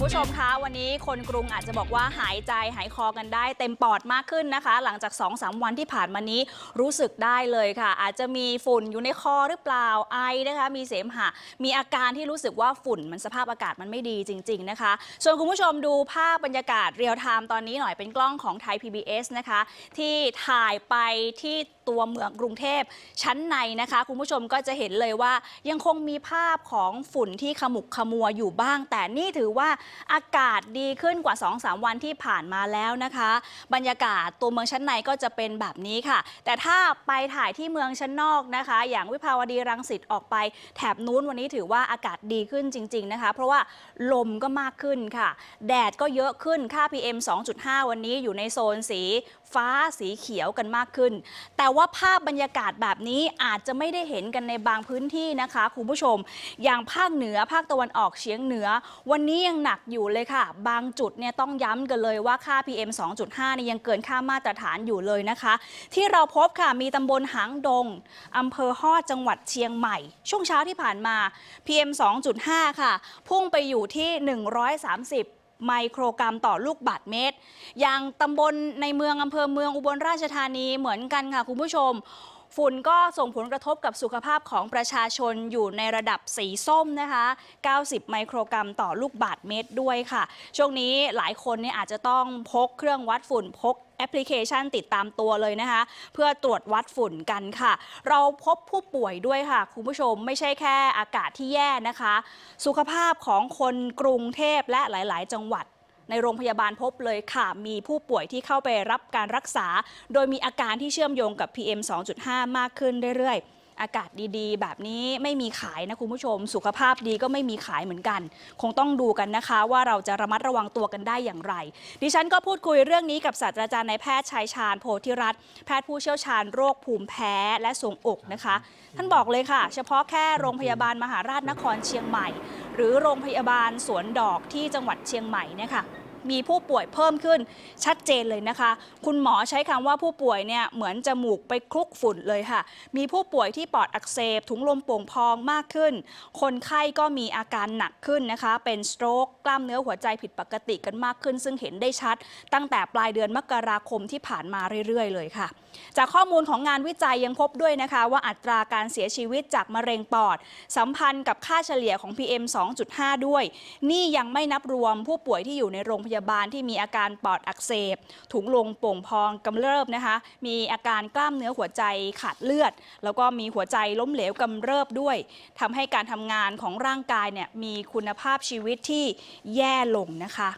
คุณผู้ชมคะวันนี้คนกรุงอาจจะบอกว่าหายใจหายคอกันได้ เต็มปอดมากขึ้นนะคะ หลังจาก2อสวันที่ผ่านมานี้รู้สึกได้เลยค่ะ อาจจะมีฝุ่นอยู่ในคอหรือเปล่าไอนะคะ มีเสมหะ มีอาการที่รู้สึกว่าฝุ่นมันสภาพอากาศมันไม่ดีจริง ๆ นะคะส่วนคุณผู้ชมดูภาพบรรยากาศเรียลไทม์ตอนนี้หน่อยเป็นกล้องของไทย PBS นะคะ ที่ถ่ายไปที่ ตัวเมืองกรุงเทพชั้นในนะคะ คุณผู้ชมก็จะเห็นเลยว่ายังคงมีภาพของฝุ่นที่ขมุกขมัวอยู่บ้าง แต่นี่ถือว่าอากาศดีขึ้นกว่า 2-3 วันที่ผ่านมาแล้วนะคะ บรรยากาศตัวเมืองชั้นในก็จะเป็นแบบนี้ค่ะ แต่ถ้าไปถ่ายที่เมืองชั้นนอกนะคะ อย่างวิภาวดีรังสิตออกไป แถบนู้นวันนี้ถือว่าอากาศดีขึ้นจริง ๆนะคะ เพราะว่าลมก็มากขึ้นค่ะ แดดก็เยอะขึ้นค่า PM 2.5 วันนี้อยู่ในโซนสีฟ้าสีเขียวกันมากขึ้น แต่ว่าภาพบรรยากาศแบบนี้อาจจะไม่ได้เห็นกันในบางพื้นที่นะคะคุณผู้ชม อย่างภาคเหนือภาคตะวันออกเฉียงเหนือ วันนี้ยังหนักอยู่เลยค่ะ บางจุดเนี่ยต้องย้ำกันเลยว่าค่า PM 2.5เนี่ยยังเกินค่ามาตรฐานอยู่เลยนะคะ ที่เราพบค่ะมีตำบลหางดงอำเภอฮอดจังหวัดเชียงใหม่ ช่วงเช้าที่ผ่านมา PM 2.5 ค่ะ พุ่งไปอยู่ที่ 130 ไมโครกรัมต่อลูกบาศก์เมตร อย่างตำบลในเมืองอำเภอเมืองอุบลราชธานีเหมือนกันค่ะคุณผู้ชมฝุ่นก็ส่งผลกระทบกับสุขภาพของประชาชนอยู่ในระดับสีส้มนะคะ 90 ไมโครกรัมต่อลูกบาทเมตรด้วยค่ะ ช่วงนี้หลายคนเนี่ยอาจจะต้องพกเครื่องวัดฝุ่นพก แอปพลิเคชันติดตามตัวเลยนะคะ เพื่อตรวจวัดฝุ่นกันค่ะ เราพบผู้ป่วยด้วยค่ะ คุณผู้ชมไม่ใช่แค่อากาศที่แย่นะคะ สุขภาพของคนกรุงเทพและหลาย ๆ จังหวัดในโรงพยาบาลพบเลยค่ะ มีผู้ป่วยที่เข้าไปรับการรักษา โดยมีอาการที่เชื่อมโยงกับ PM 2.5 มากขึ้นเรื่อยๆ อากาศดีๆ แบบนี้ไม่มีขายนะคุณผู้ชม สุขภาพดีก็ไม่มีขายเหมือนกัน คงต้องดูกันนะคะ ว่าเราจะระมัดระวังตัวกันได้อย่างไร ดิฉันก็พูดคุยเรื่องนี้กับศาสตราจารย์นายแพทย์ชัยชาญโพธิรัตน์แพทย์ผู้เชี่ยวชาญโรคภูมิแพ้และทรงอกนะคะ ท่านบอกเลยค่ะ เฉพาะแค่โรงพยาบาลมหาราชนครเชียงใหม่ หรือโรงพยาบาลสวนดอกที่จังหวัดเชียงใหม่เนี่ยค่ะ มีผู้ป่วยเพิ่มขึ้นชัดเจนเลยนะคะ คุณหมอใช้คำว่าผู้ป่วยเนี่ยเหมือนจมูกไปคลุกฝุ่นเลยค่ะ มีผู้ป่วยที่ปอดอักเสบ ถุงลมโป่งพองมากขึ้น คนไข้ก็มีอาการหนักขึ้นนะคะ เป็นสโตรกกล้ามเนื้อหัวใจผิดปกติกันมากขึ้น ซึ่งเห็นได้ชัด ตั้งแต่ปลายเดือนมกราคมที่ผ่านมาเรื่อย ๆ เลยค่ะ จากข้อมูลของงานวิจัยยังพบด้วยนะคะ ว่าอัตราการเสียชีวิตจากมะเร็งปอด สัมพันธ์กับค่าเฉลี่ยของ PM 2.5 ด้วย นี่ยังไม่นับรวมผู้ป่วยที่อยู่ในโรงพยาบาลาบาลที่มีอาการปอดอักเสบ ถุงลมโป่งพองกำเริบนะคะ มีอาการกล้ามเนื้อหัวใจขาดเลือด แล้วก็มีหัวใจล้มเหลวกำเริบด้วยทำให้การทำงานของร่างกายเนี่ยมีคุณภาพชีวิตที่แย่ลงนะคะ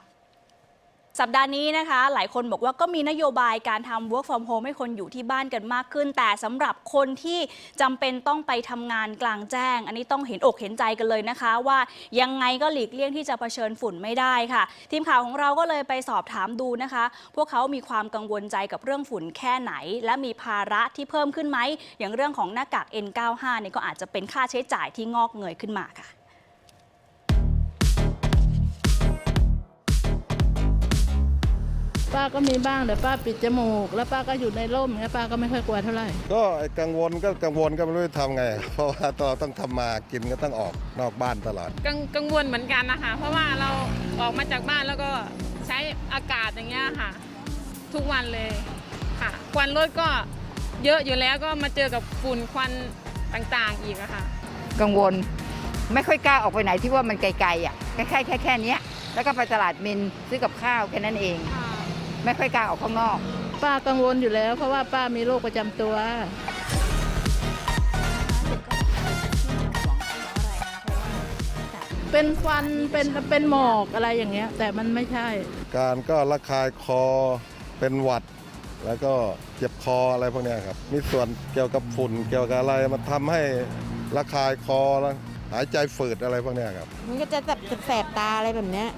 สัปดาห์นี้นะคะ หลายคนบอกว่าก็มีนโยบายการทำ work from home ให้คนอยู่ที่บ้านกันมากขึ้น แต่สำหรับคนที่จำเป็นต้องไปทำงานกลางแจ้ง อันนี้ต้องเห็นอกเห็นใจกันเลยนะคะ ว่ายังไงก็หลีกเลี่ยงที่จะเผชิญฝุ่นไม่ได้ค่ะ ทีมข่าวของเราก็เลยไปสอบถามดูนะคะ พวกเขามีความกังวลใจกับเรื่องฝุ่นแค่ไหน และมีภาระที่เพิ่มขึ้นไหมอย่างเรื่องของหน้ากาก N95 เนี่ยก็อาจจะเป็นค่าใช้จ่ายที่งอกเงยขึ้นมาค่ะ ป้าก็มีบ้างแต่ป้าปิดจมูก แล้วป้าก็อยู่ในร่มเงี้ยป้าก็ไม่ค่อยกลัวเท่าไหร่ ก็ไอ้กังวลก็กังวลก็ไม่รู้จะทำไง เพราะว่าเราต้องทำมากินก็ต้องออกนอกบ้านตลอด กังกังวลเหมือนกันนะคะ เพราะว่าเราออกมาจากบ้านแล้วก็ใช้อากาศอย่างเงี้ยค่ะ ทุกวันเลยค่ะควันรถก็เยอะอยู่แล้วก็มาเจอกับฝุ่นควันต่างๆอีกอะค่ะ กังวล ไม่ค่อยกล้าออกไปไหนที่ว่ามันไกลๆอะแค่แค่แค่แค่เนี้ยแล้วก็ไปตลาดมินซื้อกับข้าวแค่นั้นเอง ไม่ค่อยกล้าออกข้างนอก ป้ากังวลอยู่แล้ว เพราะว่าป้ามีโรคประจำตัว เป็นควันเป็นเป็นหมอกอะไรอย่างเงี้ย แต่มันไม่ใช่ การก็ระคายคอเป็นหวัด แล้วก็เจ็บคออะไรพวกเนี้ยครับ มีส่วนเกี่ยวกับฝุ่นเกี่ยวกับอะไรมันทำให้ระคายคอแล้วหายใจฝืดอะไรพวกเนี้ยครับ มันก็จะแบบแสบตาอะไรแบบเนี้ย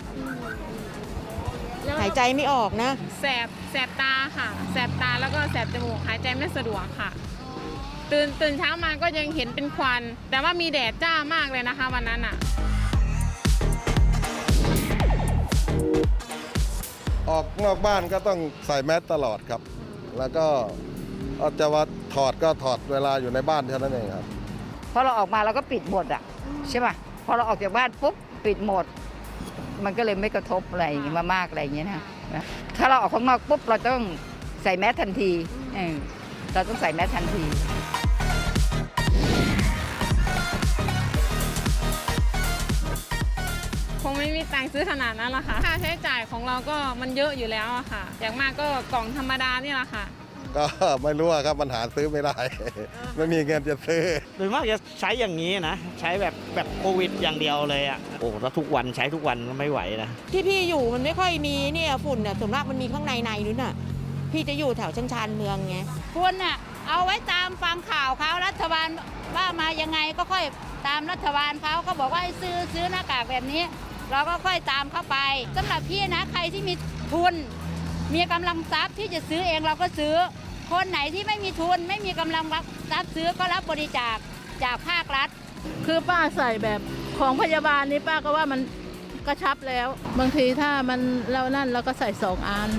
หายใจไม่ออกนะ แสบแสบตาค่ะ แสบตาแล้วก็แสบจมูกหายใจไม่สะดวกค่ะ ตื่นตื่นเช้ามาก็ยังเห็นเป็นควัน แต่ว่ามีแดดจ้ามากเลยนะคะวันนั้นอะออกนอกบ้านก็ต้องใส่แมสตลอดครับ แล้วก็เอาจะว่าถอดก็ถอดเวลาอยู่ในบ้านเท่านั้นเองครับ พอเราออกมาเราก็ปิดหมดอะใช่ป่ะพอเราออกจากบ้านปุ๊บปิดหมด มันก็เลยไม่กระทบอะไรอย่างเงี้ยมามากอะไรอย่างเงี้ยนะนะถ้าเราออกข้างนอกปุ๊บเราต้องใส่แมสทันทีเออเราต้องใส่แมสทันทีคงไม่มีตังค์ซื้อขนาดนั้นหรอกค่ะ ค่าใช้จ่ายของเราก็มันเยอะอยู่แล้วอะค่ะ อย่างมากก็กล่องธรรมดานี่แหละค่ะ ก็ไม่รู้อะครับมันหาซื้อไม่ได้ ไม่มีเงินจะซื้อโดยมากจะใช้อย่างนี้นะ ใช้แบบแบบโควิดอย่างเดียวเลยอะโอ้ถ้าทุกวันใช้ทุกวันก็ไม่ไหวนะที่พี่อยู่มันไม่ค่อยมีเนี่ยฝุ่นเนี่ยส่วนมากมันมีข้างในในนู้นน่ะ พี่จะอยู่แถวชันชานเมืองไงควรน่ะเอาไว้ตามฟังข่าวเขารัฐบาลว่ามายังไงก็ค่อยตามรัฐบาลเขาก็บอกว่าให้ซื้อซื้อหน้ากากแบบนี้ เราก็ค่อยตามเข้าไปสำหรับพี่นะใครที่มีทุนมีกำลังทรัพย์ที่จะซื้อเองเราก็ซื้อ คนไหนที่ไม่มีทุนไม่มีกำลังรับซื้อก็รับบริจาคจากภาครัฐ คือป้าใส่แบบของพยาบาลนี่ป้าก็ว่ามันกระชับแล้ว บางทีถ้ามันเรานั่นเราก็ใส่สองอัน